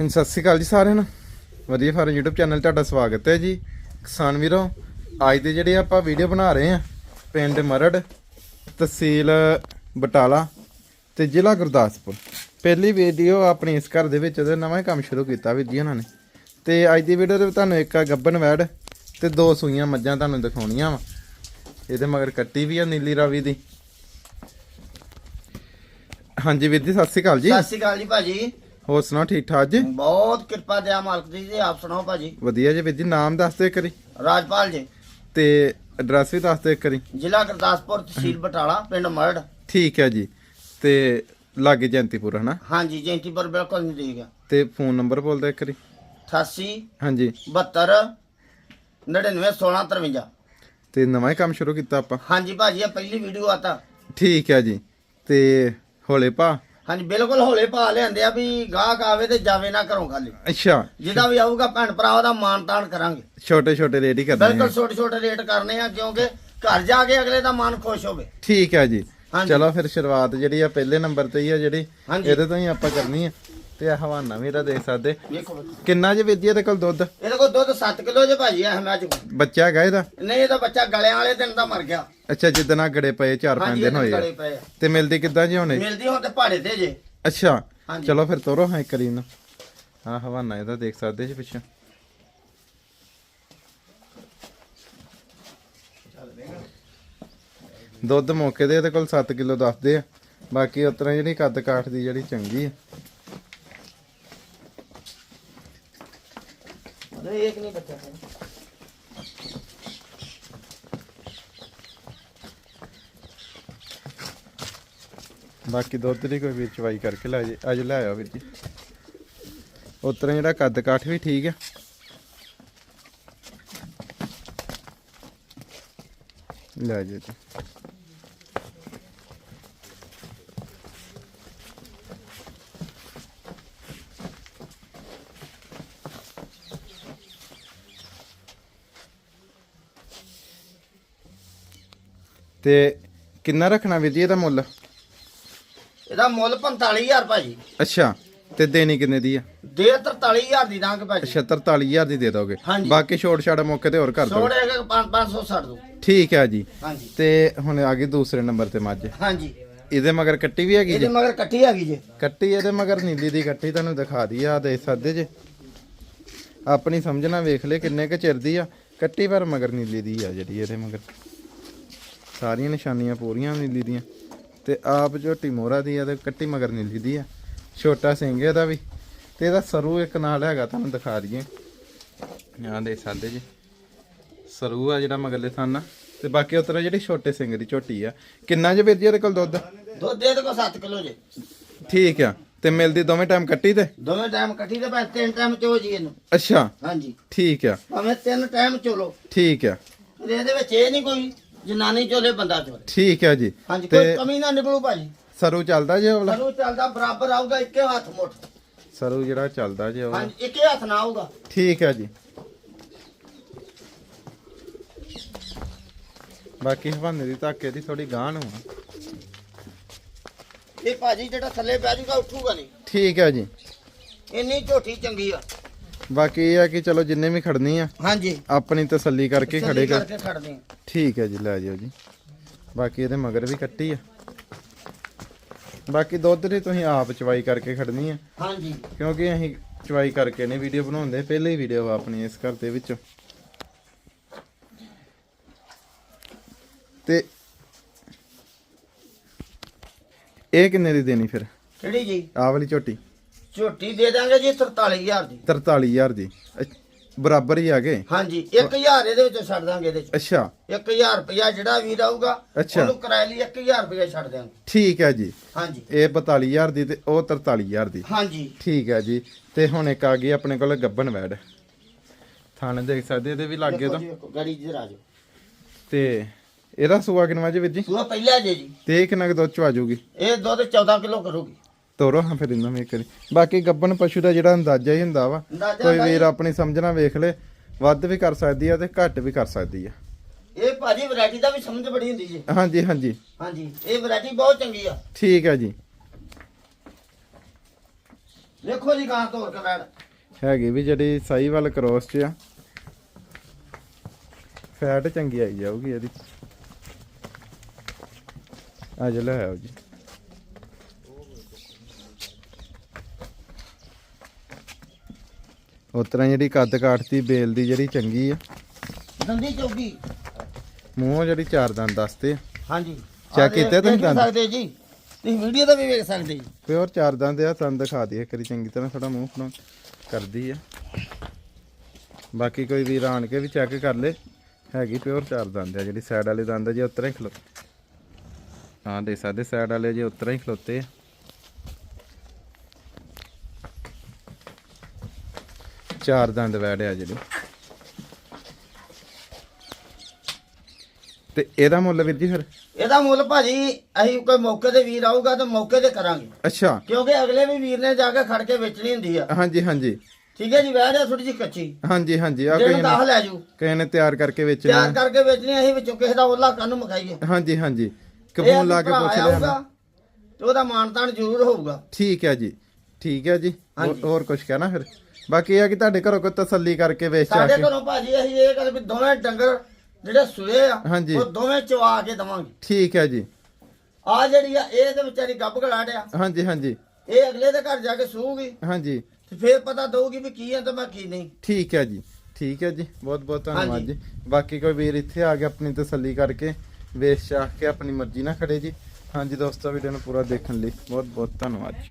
ਹਾਂਜੀ, ਸਤਿ ਸ਼੍ਰੀ ਅਕਾਲ ਜੀ ਸਾਰਿਆਂ ਨੂੰ। ਵਧੀਆ ਫਾਰਮ YouTube ਚੈਨਲ ਤੁਹਾਡਾ ਸਵਾਗਤ ਹੈ ਜੀ। ਕਿਸਾਨ ਵੀਰੋ, ਅੱਜ ਦੇ ਜਿਹੜੇ ਆਪਾਂ ਵੀਡੀਓ ਬਣਾ ਰਹੇ ਆ ਪਿੰਡ ਮਰੜ, ਤਹਿਸੀਲ ਬਟਾਲਾ ਤੇ ਜ਼ਿਲ੍ਹਾ ਗੁਰਦਾਸਪੁਰ। ਪਹਿਲੀ ਵੀਡੀਓ ਆਪਣੀ ਇਸ ਘਰ ਦੇ ਵਿੱਚ ਉਹਦੇ ਨਵਾਂ ਕੰਮ ਸ਼ੁਰੂ ਕੀਤਾ ਵੀ ਜੀ ਉਹਨਾਂ ਨੇ। ਤੇ ਅੱਜ ਦੀ ਵੀਡੀਓ ਦੇ ਵਿੱਚ ਤੁਹਾਨੂੰ ਇੱਕ ਆ ਗੱਬਨ ਵੈੜ ਤੇ ਦੋ ਸੂਈਆਂ ਮੱਝਾਂ ਤੁਹਾਨੂੰ ਦਿਖਾਉਣੀਆਂ ਵਾ। ਇਹਦੇ ਮਗਰ ਕੱਟੀ ਵੀ ਆ ਨੀਲੀ ਰਾਵੀ ਦੀ। ਹਾਂਜੀ ਵੀਰ ਜੀ, ਸਤਿ ਸ਼੍ਰੀ ਅਕਾਲ ਜੀ। ਸਤਿ ਸ਼੍ਰੀ ਅਕਾਲ ਜੀ ਭਾਜੀ। ਹੋਰ ਸੁਣਾਓ ਠੀਕ ਠਾਕ ਜੀ? ਬਹੁਤ ਕਿਰਪਾ ਦਿਆ ਮਾਲਕ ਦੀ ਜੀ ਆਪ ਸੁਣਾਓ ਭਾਜੀ। ਵਧੀਆ ਜੀ ਵੀਰ ਜੀ ਨਾਮ ਦੱਸ ਦਿਓ ਇੱਕ ਵਾਰੀ। ਰਾਜਪਾਲ ਜੀ। ਤੇ ਐਡਰੈਸ ਵੀ ਦੱਸ ਦਿਓ ਇੱਕ ਵਾਰੀ। ਜ਼ਿਲ੍ਹਾ ਗੁਰਦਾਸਪੁਰ ਤਹਿਸੀਲ ਬਟਾਲਾ ਪਿੰਡ ਮਰੜ। ਠੀਕ ਹੈ ਜੀ। ਤੇ ਲਾਗੇ ਜੈਂਤੀਪੁਰ ਹਨਾ? ਹਾਂਜੀ ਜੈਂਤੀਪੁਰ ਬਿਲਕੁਲ ਨਹੀਂ ਦੇ ਗਿਆ ਤੇ ਫੋਨ ਨੰਬਰ ਬੋਲ ਦਿਓ ਇੱਕ ਵਾਰੀ। 88 ਹਾਂਜੀ। 72 99 16 53 ਤੇ ਨਵਾਂ ਹੀ ਕੰਮ ਸ਼ੁਰੂ ਕੀਤਾ ਆਪਾਂ। ਹਾਂਜੀ ਭਾਜੀ ਇਹ ਪਹਿਲੀ ਵੀਡੀਓ ਆਤਾ ਠੀਕ ਹੈ ਜੀ। ਤੇ ਹੌਲੇ ਭਾ। ਹਾਂਜੀ ਬਿਲਕੁਲ ਹੌਲੇ ਪਾ ਲਿਆਂਦੇ ਆ ਵੀ ਗਾਹਕ ਆਵੇ ਤੇ ਜਾਵੇ ਨਾ ਘਰੋਂ ਖਾਲੀ। ਅੱਛਾ। ਜਿਹਦਾ ਵੀ ਆਊਗਾ ਭੈਣ ਭਰਾ ਉਹਦਾ ਮਾਣ ਤਾਣ ਕਰਾਂਗੇ। ਛੋਟੇ ਛੋਟੇ ਰੇਡੀ ਕਰਦੇ ਬਿਲਕੁਲ ਆ। ਛੋਟੇ ਛੋਟੇ ਰੇਟ ਕਰਨੇ ਆ ਕਿਉਂਕਿ ਘਰ ਜਾ ਕੇ ਅਗਲੇ ਦਾ ਮਨ ਖੁਸ਼ ਹੋਵੇ। ਠੀਕ ਹੈ ਜੀ। ਹਾਂਜੀ। ਚਲੋ ਫਿਰ ਸ਼ੁਰੂਆਤ ਜਿਹੜੀ ਆ ਪਹਿਲੇ ਨੰਬਰ ਤੇ ਹੀ ਆ ਜਿਹੜੀ ਹਾਂਜੀ। ਇਹਦੇ ਤੋਂ ਹੀ ਆਪਾਂ ਕਰਨੀ ਆ। ਤੇ ਇਹ ਹਵਾਨਾ ਵੀ ਇਹਦਾ ਦੇਖ ਸਕਦੇ। ਵੇਖੋ। ਕਿੰਨਾ ਜੀ ਜੀ ਇਹਦੇ ਕੋਲ ਦੁੱਧ? ਇਹਦੇ ਕੋਲ ਦੁੱਧ 7 ਕਿਲੋ ਜੇ ਭਾਜੀ ਆ ਮੈਚ ਬੱਚਾ ਹੈਗਾ ਇਹਦਾ? ਨਹੀਂ ਇਹਦਾ ਬੱਚਾ ਗਲਿਆਂ ਵਾਲੇ ਦਿਨ ਦਾ ਮਰ ਗਿਆ। ਅੱਛਾ ਜਿੱਦਣ ਆ ਗੜੇ ਪਏ 4-5 ਹਾਂਜੀ ਦਿਨ ਹੋਏ ਆ। ਗਲੇ ਪਏ ਆ। ਤੇ ਮਿਲਦੀ ਕਿੱਦਾਂ ਜੀ ਹੁਣੇ? ਮਿਲਦੀ ਹੁਣ ਤੇ ਪਹਾੜੇ ਤੇ ਜੇ। ਅੱਛਾ ਹਾਂਜੀ। ਚਲੋ ਫਿਰ ਤੋਰੋ ਹਾਂ ਇੱਕ ਵਾਰੀ ਨੂੰ ਹਾਂ ਹਵਾਨਾ ਇਹਦਾ ਦੇਖ ਸਕਦੇ ਜੀ ਪਿੱਛੇ। ਦੁੱਧ ਮੌਕੇ ਦੇ ਇਹਦੇ ਕੋਲ 7 ਕਿਲੋ ਦੱਸਦੇ ਆ। ਬਾਕੀ ਉਤਰਾ ਜਿਹੜੀ ਕੱਦ ਕਾਠ ਦੀ ਜਿਹੜੀ ਚੰਗੀ ਆ। ਅਰੇ ਇੱਕ ਨਹੀਂ ਬੱਚਾ ਬਾਕੀ ਦੁੱਧ ਦੀ ਕੋਈ ਵੀਰ ਚਵਾਈ ਕਰਕੇ ਲੈ ਜੇ, ਅੱਜ ਲੈ ਆਓ ਵੀਰ ਜੀ। ਉਤਰਾ ਜਿਹੜਾ ਕੱਦ ਕਾਠ ਵੀ ਠੀਕ ਆ। ਲੈ ਜੇ ਜੀ ਤੇ ਕਿੰਨਾ ਰੱਖਣਾ ਵੀਰ ਜੀ ਇਹਦਾ ਮੁੱਲ? ਇਹਦਾ ਮੁੱਲ 45000 ਭਾਜੀ। ਅੱਛਾ ਤੇ ਦੇਣੀ ਕਿੰਨੇ ਦੀ ਆ? ਦੇ 43000 ਦੀ ਦਾਂਗੇ ਭਾਜੀ। ਅੱਛਾ 43000 ਦੀ ਦੇ ਦੋਗੇ। ਹਾਂਜੀ। ਬਾਕੀ ਛੋਟ ਛਾੜ ਮੌਕੇ ਤੇ ਹੋਰ ਕਰ ਦੋ ਛੋੜੇ ਕੇ 500 ਛੱਡ ਦੋ ਠੀਕ ਹੈ ਜੀ। ਹਾਂਜੀ। ਤੇ ਹੁਣ ਆ ਗਈ ਦੂਸਰੇ ਨੰਬਰ ਤੇ ਮੱਝ। ਹਾਂਜੀ। ਇਹਦੇ ਮਗਰ ਕੱਟੀ ਵੀ ਹੈਗੀ ਇਹਦੇ ਜੀ? ਮਗਰ ਇਕੱਠੀ ਹੈਗੀ ਜੇ। ਕੱਟੀ ਇਹਦੇ ਮਗਰ ਨੀਲੀ ਦੀ ਕੱਟੀ ਤੁਹਾਨੂੰ ਦਿਖਾ ਦੀ ਆ ਦੇ ਸਕਦੇ ਜੇ। ਆਪਣੀ ਸਮਝਣਾ ਵੇਖ ਲੈ ਕਿੰਨੇ ਕੁ ਚਿਰ ਦੀ ਆ। ਕੱਟੀ ਪਰ ਮਗਰ ਨੀਲੀ ਦੀ ਆ ਜਿਹੜੀ ਇਹਦੇ ਮਗਰ। ਸਾਰੀਆਂ ਨਿਸ਼ਾਨੀਆਂ ਪੂਰੀਆਂ ਨੀਲੀ ਦੀਆਂ। ਤੇ ਆਪ ਝੋਟੀ ਮੋਹਰਾ ਦੀ ਆ ਤੇ ਕੱਟੀ ਮਗਰ ਨੀਲੀ ਦੀ ਆ। ਛੋਟਾ ਸਿੰਘ ਇਹਦਾ ਵੀ। ਤੇ ਇਹਦਾ ਸਰੂ ਇੱਕ ਨਾਲ ਹੈਗਾ ਤੁਹਾਨੂੰ ਦਿਖਾ ਦਈਏ। ਆ ਦੇ ਸਕਦੇ ਜੀ। ਸਰੂ ਆ ਜਿਹੜਾ ਮਗਰਲੇ ਥਾਨਾ ਤੇ ਬਾਕੀ ਉਤਰਾ ਜਿਹੜੀ ਛੋਟੇ ਸਿੰਘ ਦੀ ਝੋਟੀ ਆ। ਕਿੰਨਾ ਜੇ ਵੀਰ ਜੀ ਇਹਦੇ ਕੋਲ ਦੁੱਧ? ਦੁੱਧ ਦੇ ਕੋ 7 ਕਿਲੋ ਜੇ। ਠੀਕ ਆ। ਤੇ ਮਿਲਦੀ ਦੋਵੇਂ ਟਾਈਮ ਕੱਟੀ ਤੇ? ਦੋਵੇਂ ਟਾਈਮ ਇਕੱਠੀ ਤੇ ਭਾਵੇਂ ਤਿੰਨ ਟਾਈਮ ਚੋ ਜੀ ਇਹਨੂੰ। ਅੱਛਾ। ਹਾਂਜੀ। ਠੀਕ ਆ। ਭਾਵੇਂ ਤਿੰਨ ਟਾਈਮ ਚੋਲੋ ਠੀਕ ਆ। ਇਹਦੇ ਵਿੱਚ ਇਹ ਨਹੀਂ ਕੋਈ ਜਨਾਨੀ ਚੋਲੇ ਬੰਦਾ ਚੋਲੇ। ਠੀਕ ਆ ਜੀ। ਹਾਂਜੀ ਕੋਈ ਤੇ ਕਮੀ ਨਾ ਨਿਕਲੂ ਭਾਜੀ। ਸਰੂ ਚੱਲਦਾ ਜੇ ਵਾਲਾ? ਸਾਨੂੰ ਚੱਲਦਾ ਬਰਾਬਰ ਆਊਗਾ ਇੱਕੇ ਹੱਥ ਮੁੱਠ। ਸਰੂ ਜਿਹੜਾ ਚੱਲਦਾ ਜੇ ਵਾਲਾ ਹਾਂਜੀ ਇੱਕੇ ਹੱਥ ਨਾ ਆਊਗਾ। ਠੀਕ ਆ ਜੀ। ਬਾਕੀ ਹਵਾਨੇ ਦੀ ਧੱਕੇ ਦੀ ਥੋੜੀ ਗਾਂਹ ਨੂੰ ਆ। ਇਹ ਭਾਜੀ ਜਿਹੜਾ ਥੱਲੇ ਬਹਿ ਜਾਊਗਾ ਉੱਠੂਗਾ ਨਹੀਂ। ਠੀਕ ਆ ਜੀ। ਇੰਨੀ ਝੋਟੀ ਚੰਗੀ ਆ। ਬਾਕੀ ਇਹ ਆ ਕਿ ਚਲੋ ਜਿੰਨੇ ਵੀ ਖੜਨੀ ਆ ਹਾਂਜੀ। ਆਪਣੀ ਤਸੱਲੀ ਕਰਕੇ ਖੜਦੇ ਆ। ਠੀਕ ਹੈ ਜੀ ਲੈ ਜਿਓ ਜੀ। ਬਾਕੀ ਇਹਦੇ ਮਗਰ ਵੀ ਕੱਟੀ ਆ। ਬਾਕੀ ਦੁੱਧ ਦੀ ਤੁਸੀਂ ਆਪ ਚਵਾਈ ਕਰਕੇ ਖੜਨੀ ਆ। ਹਾਂਜੀ। ਕਿਉਂਕਿ ਅਸੀਂ ਚਵਾਈ ਕਰਕੇ ਨੇ ਵੀਡੀਓ ਬਣਾਉਂਦੇ ਪਹਿਲੀ ਵੀਡੀਓ ਆਪਣੀ ਇਸ ਘਰ ਦੇ ਵਿੱਚ। ਤੇ ਇਹ ਕਿੰਨੇ ਦੀ ਦੇਣੀ ਫਿਰ? ਕਿਹੜੀ ਜੀ? ਆਹ ਵਾਲੀ ਝੋਟੀ। ਝੋਟੀ ਦੇ ਦਾਂਗੇ ਜੀ 43000 ਦੀ। 43000 ਦੀ। ਅੱਛ- ਬਰਾਬਰ ਹੀ ਆ ਗਏ। ਹਾਂਜੀ 1000 ਇਹਦੇ ਵਿੱਚੋਂ ਛੱਡ ਦਾਂਗੇ ਇਹਦੇ ਚ। ਅੱਛਾ। 1000 ਰੁਪਇਆ ਜਿਹੜਾ ਵੀਰ ਆਊਗਾ ਅੱਛਾ। ਉਹਨੂੰ ਕਿਰਾਏ ਲਈ 1000 ਰੁਪਇਆ ਛੱਡ ਦਿਆਂਗੇ ਠੀਕ ਹੈ ਜੀ। ਹਾਂਜੀ। ਇਹ 42000 ਦੀ ਤੇ ਉਹ 43000 ਦੀ। ਹਾਂਜੀ। ਠੀਕ ਹੈ ਜੀ। ਤੇ ਹੁਣ ਇੱਕ ਆ ਗਈ ਆਪਣੇ ਕੋਲ ਗੱਬਨ ਵੈੜ। ਥਾਣੇ ਦੇਖ ਸਕਦੇ ਇਹਦੇ ਵੀ ਲੱਗੇ ਦੇਖੋ ਤਾਂ। ਜੀ, ਦੇਖੋ, ਗਾੜੀ ਜੀ ਰਾਜੋ। ਤੇ ਇਹਦਾ ਸੂਆ ਕਿੰਨਾ ਜੀ ਵੀਰ ਜੀ? ਸੂਆ ਪਹਿਲਾ ਜੇ ਜੀ। ਤੇ ਇਹ ਕਿੰਨਾ ਕੁ ਦੁੱਧ ਚ ਆ ਜਾਊਗੀ ਇਹ ਦੁੱਧ 14 ਕਿਲੋ ਕਰੂਗੀ। ਤੋਰੋ ਹਾਂ ਫਿਰ ਇਹਨਾਂ ਵੀ ਕਰੀ ਬਾਕੀ ਗੱਬਨ ਪਸ਼ੂ ਦਾ ਜਿਹੜਾ ਅੰਦਾਜ਼ਾ ਹੀ ਹੁੰਦਾ ਵਾ ਅੰਦਾਜ਼ਾ ਕੋਈ ਵੀਰ ਆਪਣੀ ਸਮਝਣਾ ਵੇਖ ਲੇ ਵੱਧ ਵੀ ਕਰ ਸਕਦੀ ਆ ਤੇ ਘੱਟ ਵੀ ਕਰ ਸਕਦੀ ਆ। ਇਹ ਭਾਜੀ ਵੈਰਾਈਟੀ ਦਾ ਵੀ ਸਮਝ ਬੜੀ ਹੁੰਦੀ ਜੀ। ਹਾਂਜੀ ਹਾਂਜੀ। ਹਾਂਜੀ ਇਹ ਵੈਰਾਈਟੀ ਬਹੁਤ ਚੰਗੀ ਆ। ਠੀਕ ਹੈ ਜੀ। ਵੇਖੋ ਜੀ ਗਾਂ ਤੋੜ ਕੇ ਬੈਠ। ਹੈਗੀ ਵੀ ਜਿਹੜੀ ਸਾਈਵਾਲ ਕ੍ਰੋਸ ਚ ਆ ਫੈਟ ਚੰਗੀ ਆਈ ਜਾਊਗੀ ਇਹਦੀ। ਆ ਜਾ ਲੈ ਆਓ ਜੀ। ਉਤਰਾ ਜਿਹੜੀ ਕੱਦ ਕਾਟਤੀ ਬੇਲ ਦੀ ਜਿਹੜੀ ਚੰਗੀ ਆ। ਦੰਦੀ ਚੌਗੀ। ਮੂੰਹੋਂ ਜਿਹੜੀ ਚਾਰ ਦੰਦ ਦੱਸਦੇ ਆ। ਹਾਂਜੀ। ਦੇਖ- ਕੀਤੇ ਤੁਸੀਂ ਦੰਦ? ਸਕਦੇ ਜੀ। ਤੁਸੀਂ ਵੀਡੀਓ ਤਾਂ ਵੀ ਵੇਖ ਸਕਦੇ ਜੀ। ਪਿਓਰ ਚਾਰ ਦੰਦ ਆ ਤੁਹਾਨੂੰ ਦਿਖਾ ਦਈਏ ਕਰੀ ਚੰਗੀ ਤਰ੍ਹਾਂ ਥੋੜਾ ਮੂੰਹ ਫੜਾਉਂ ਕਰਦੀ ਆ। ਬਾਕੀ ਕੋਈ ਵੀਰ ਆਣ ਕੇ ਵੀ ਚੈੱਕ ਕਰ ਲੇ ਹੈਗੀ ਪਿਓਰ ਚਾਰ ਦੰਦ ਆ ਜਿਹੜੀ ਸਾਈਡ ਵਾਲੇ ਦੰਦ ਆ ਜੇ ਉਤਰਾ ਹੀ ਖਲੋ ਹਾਂ ਦੇ ਸਾਡੇ ਸਾਈਡ ਵਾਲੇ ਜੇ ਉਤਰਾ ਹੀ ਖਲੋਤੇ ਆ। ਚਾਰ ਦੰਦ ਵੈੜਿਆ ਜਿਹੜੇ। ਤੇ ਇਹਦਾ ਮੁੱਲ ਵੀਰ ਜੀ ਫਿਰ? ਇਹਦਾ ਮੁੱਲ ਭਾਜੀ ਅਸੀਂ ਕੋਈ ਮੌਕੇ ਤੇ ਵੀਰ ਆਊਗਾ ਤਾਂ ਮੌਕੇ ਤੇ ਕਰਾਂਗੇ। ਅੱਛਾ। ਕਿਉਂਕਿ ਅਗਲੇ ਵੀ ਵੀਰ ਨੇ ਜਾ ਕੇ ਖੜ ਕੇ ਵੇਚਣੀ ਹੁੰਦੀ ਆ। ਹਾਂਜੀ ਹਾਂਜੀ। ਠੀਕ ਹੈ ਜੀ ਵਹਿ ਰਿਹਾ ਥੋੜੀ ਜਿਹੀ ਕੱਚੀ। ਹਾਂਜੀ ਹਾਂਜੀ ਆ ਕਈ ਨੇ। ਲੈ ਜੂ ਕਈ ਨੇ ਤਿਆਰ ਕਰਕੇ ਵੇਚਣਾ। ਤਿਆਰ ਕਰਕੇ ਵੇਚਣੀ ਅਸੀਂ ਵਿੱਚੋਂ ਕਿਸੇ ਦਾ ਉਹਲਾ ਕੰਨ ਮਖਾਈਏ। ਹਾਂਜੀ ਹਾਂਜੀ। ਕਬੂਲ ਲਾ ਕੇ ਪੁੱਛ ਲਿਆ ਤੇ ਉਹਦਾ ਮਾਨਤਾਨ ਜ਼ਰੂਰ ਹੋਊਗਾ। ਠੀਕ ਹੈ ਜੀ। ਠੀਕ ਹੈ ਜੀ। ਹੋਰ ਕੁਝ ਕਹਿਣਾ ਫਿਰ? ਬਾਕੀ ਇਹ ਆ ਕਿ ਤੁਹਾਡੇ ਘਰੋਂ ਕੋਈ ਤਸੱਲੀ ਕਰਕੇ ਵੇਚ ਆ ਸਾਡੇ ਕੇ। ਘਰੋਂ ਭਾਜੀ ਅਸੀਂ ਇਹ ਗੱਲ ਵੀ ਦੋਵੇਂ ਡੰਗਰ ਜਿਹੜੇ ਸੂਏ ਆ ਹਾਂਜੀ। ਉਹ ਦੋਵੇਂ ਚਵਾ ਕੇ ਦਵਾਂਗੇ। ਠੀਕ ਹੈ ਜੀ। ਆ ਜਿਹੜੀ ਆ ਇਹ ਤੇ ਵਿਚਾਰੀ ਗੱਬ ਗਲਾੜਿਆ ਹਾਂਜੀ ਹਾਂਜੀ। ਇਹ ਅਗਲੇ ਦੇ ਘਰ ਜਾ ਕੇ ਸੂਗੀ ਹਾਂਜੀ। ਤੇ ਫੇਰ ਪਤਾ ਦਊਗੀ ਵੀ ਕੀ ਆ ਤੇ ਮੈਂ ਕੀ ਨਹੀਂ। ਠੀਕ ਹੈ ਜੀ। ਠੀਕ ਹੈ ਜੀ। ਬਹੁਤ ਬਹੁਤ ਧੰਨਵਾਦ ਹਾਂਜੀ। ਜੀ। ਬਾਕੀ ਕੋਈ ਵੀਰ ਇੱਥੇ ਆ ਕੇ ਆਪਣੀ ਤਸੱਲੀ ਕਰਕੇ ਵੇਚ ਚਾਹ ਕੇ ਆਪਣੀ ਮਰਜ਼ੀ ਨਾਲ ਖੜੇ ਜੀ। ਹਾਂਜੀ ਦੋਸਤੋ ਵੀਡੀਓ ਨੂੰ ਪੂਰਾ ਦੇਖਣ ਲਈ ਬਹੁਤ ਬਹੁਤ ਧੰਨਵਾਦ ਜੀ।